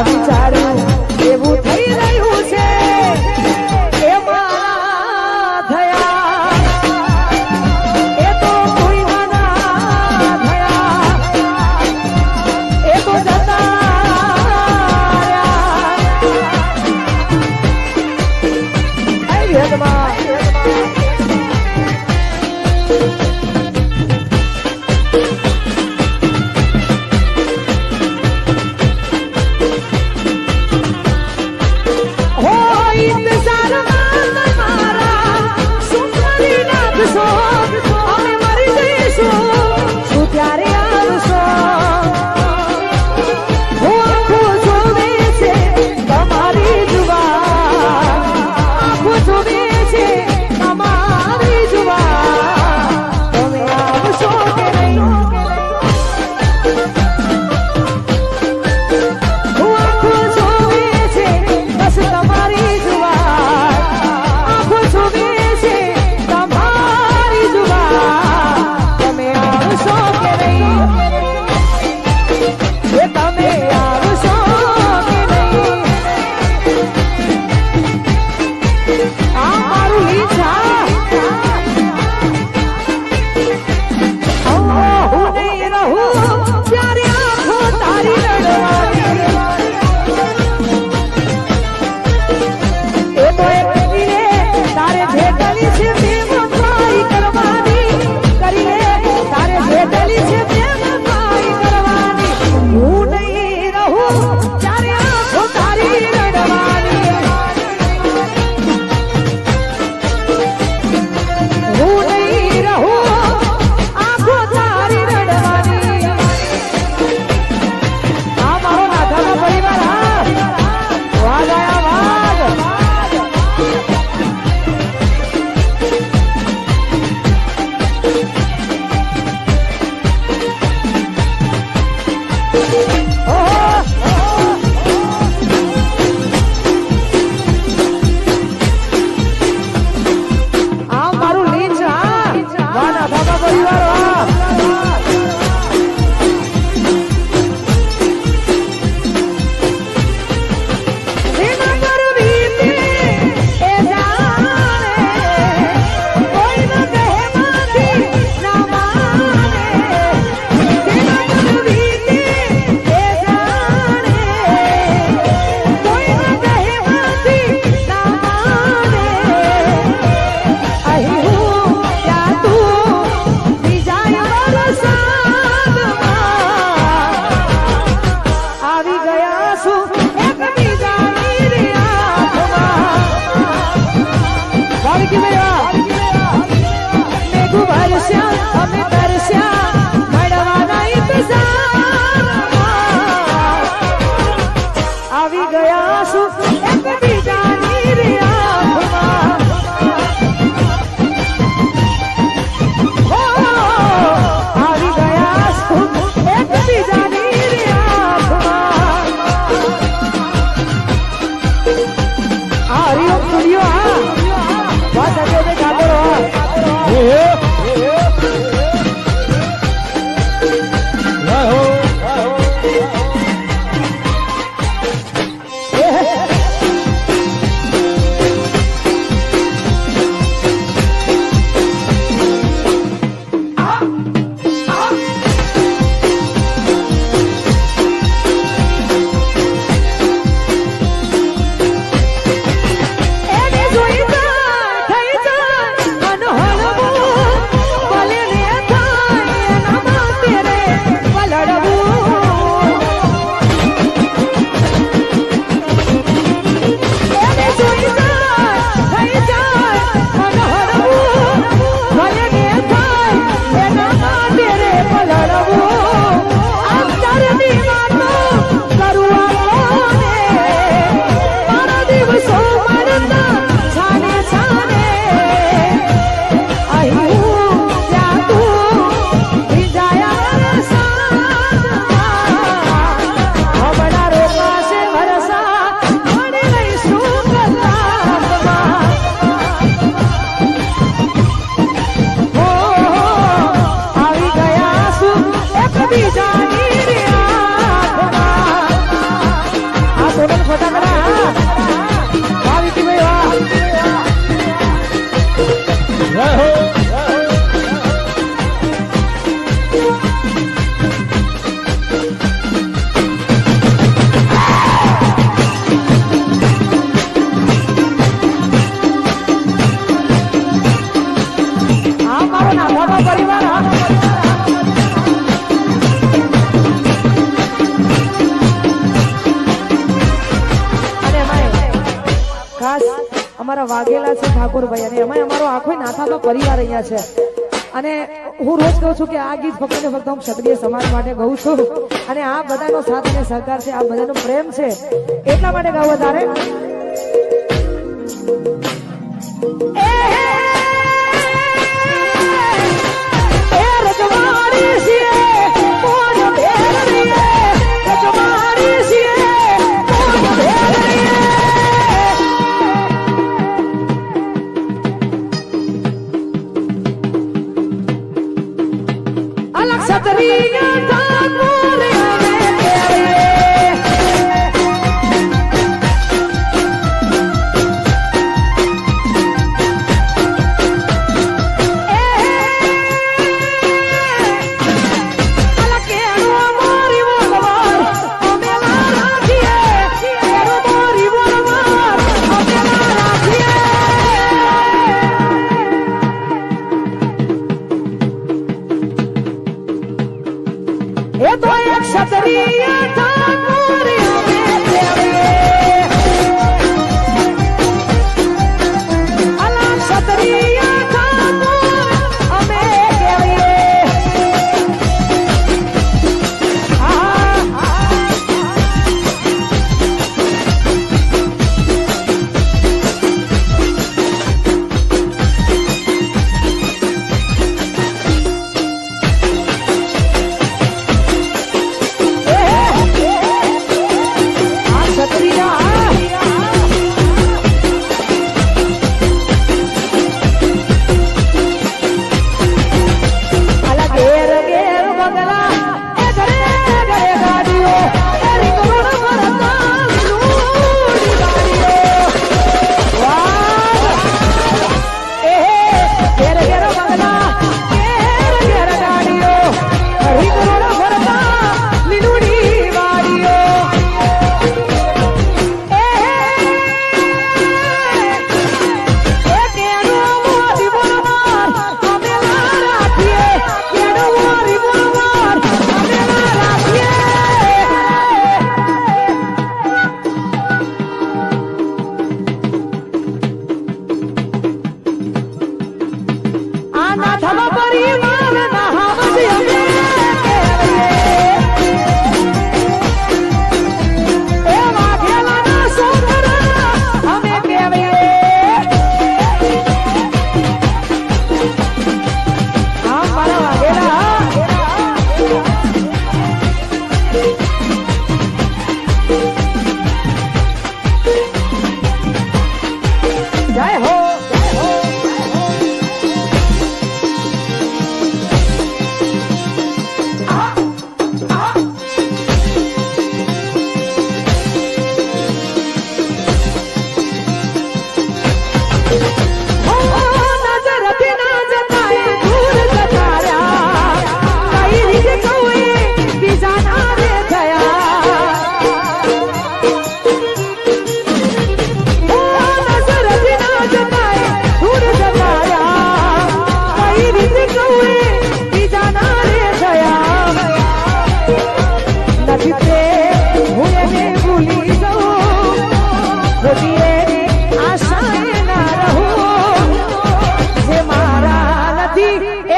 Every time અમારા વાઘેલા છે ઠાકોરભાઈ અને એમાં અમારો આખો નાથાનો પરિવાર અહીંયા છે. અને હું રોજ કહું છું કે આ ગીત ફક્ત ને ફક્ત હું ક્ષત્રિય સમાજ માટે ગાઉં છું. અને આ બધાનો સાથ અને સહકાર છે, આ બધાનો પ્રેમ છે. એટલા માટે ગાવું વધારે. રજવાડી Medina.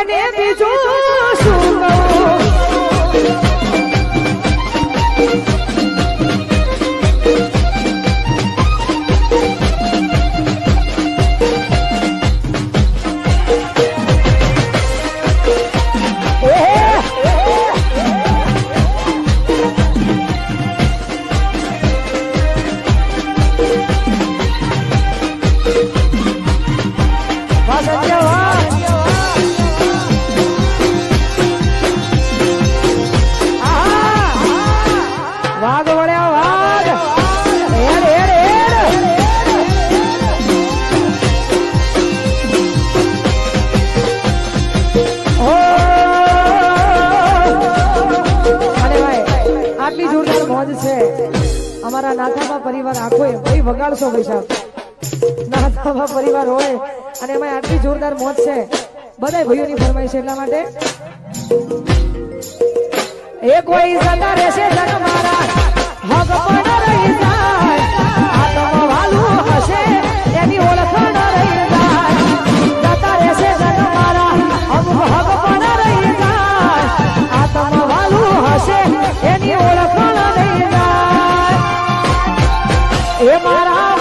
એને બીજું અમારા નાથાબા પરિવાર આખો એ ભાઈ, વગાડશો ભાઈ સાહેબ નાથાબા પરિવાર હોય અને એમાં આટલી જોરદાર મોજ છે. બધા ભાઈઓની ફરમાઈ છે એટલા માટે. એ કોઈ સદા રહેશે જગ મારા ભગ પણ રહી જાય. આત્મ વાલું હશે. એની ઓળખ ન રહી જાય. જતા રહેશે જગ મારા અમ ભગ પણ રહી જાય. આત્મ વાલું હશે. मारा